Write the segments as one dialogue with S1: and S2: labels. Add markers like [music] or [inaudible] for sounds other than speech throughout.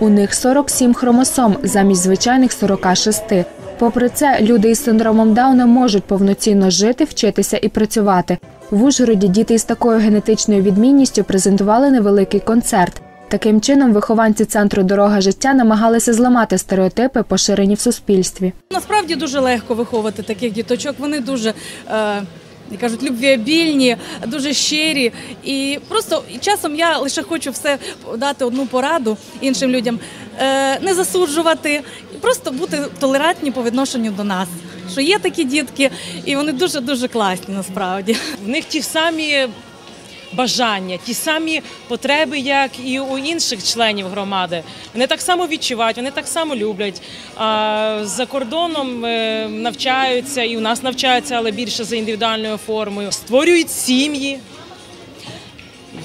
S1: У них 47 хромосом замість звичайних 46. Попри це, люди із синдромом Дауна можуть повноцінно жити, вчитися і працювати. В Ужгороді діти із такою генетичною відмінністю презентували невеликий концерт. Таким чином, вихованці центру Дорога життя намагалися зламати стереотипи, поширені в суспільстві.
S2: Насправді дуже легко виховувати таких діточок. Вони дуже. Е... кажуть, любвіобільні, дуже щирі, і просто часом я лише хочу все дати одну пораду іншим людям, е, не засуджувати, і просто бути толерантні по відношенню до нас. Що є такі дітки, і вони дуже дуже класні насправді.
S3: В них ті самі бажання, ті самі потреби, як і у інших членів громади. Вони так само відчувають, вони так само люблять. За кордоном е, навчаються і у нас навчаються, але більше за індивідуальною формою. Створюють сім'ї.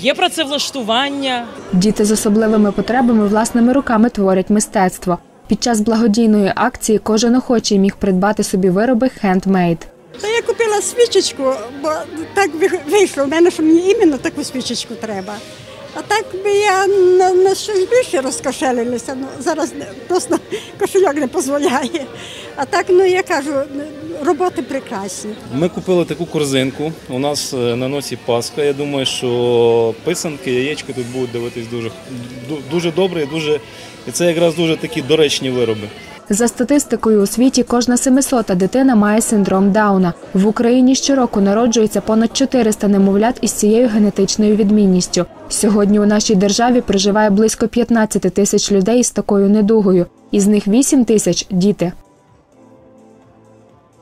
S3: Є працевлаштування,
S1: Діти з особливими потребами власними руками творять мистецтво. Під час благодійної акції кожен охочий міг придбати собі вироби хендмейд.
S4: Та я купила свічечку, бо так вийшло в мене, що мені іменно таку свічечку треба. А так би я на, на щось більше розкошелилася. Ну, зараз просто [laughs] кошельок не дозволяє. А так, ну я кажу, роботи прекрасні.
S5: Ми купили таку корзинку. У нас е, на носі Пасха. Я думаю, що писанки, яєчки тут будуть дивитись дуже, дуже добре і дуже. І це якраз дуже такі доречні вироби.
S1: За статистикою у світі кожна семисота дитина має синдром Дауна. В Україні щороку народжується понад 400 немовлят із цією генетичною відмінністю. Сьогодні у нашій державі проживає близько 15 тисяч людей з такою недугою, із них 8 тисяч діти.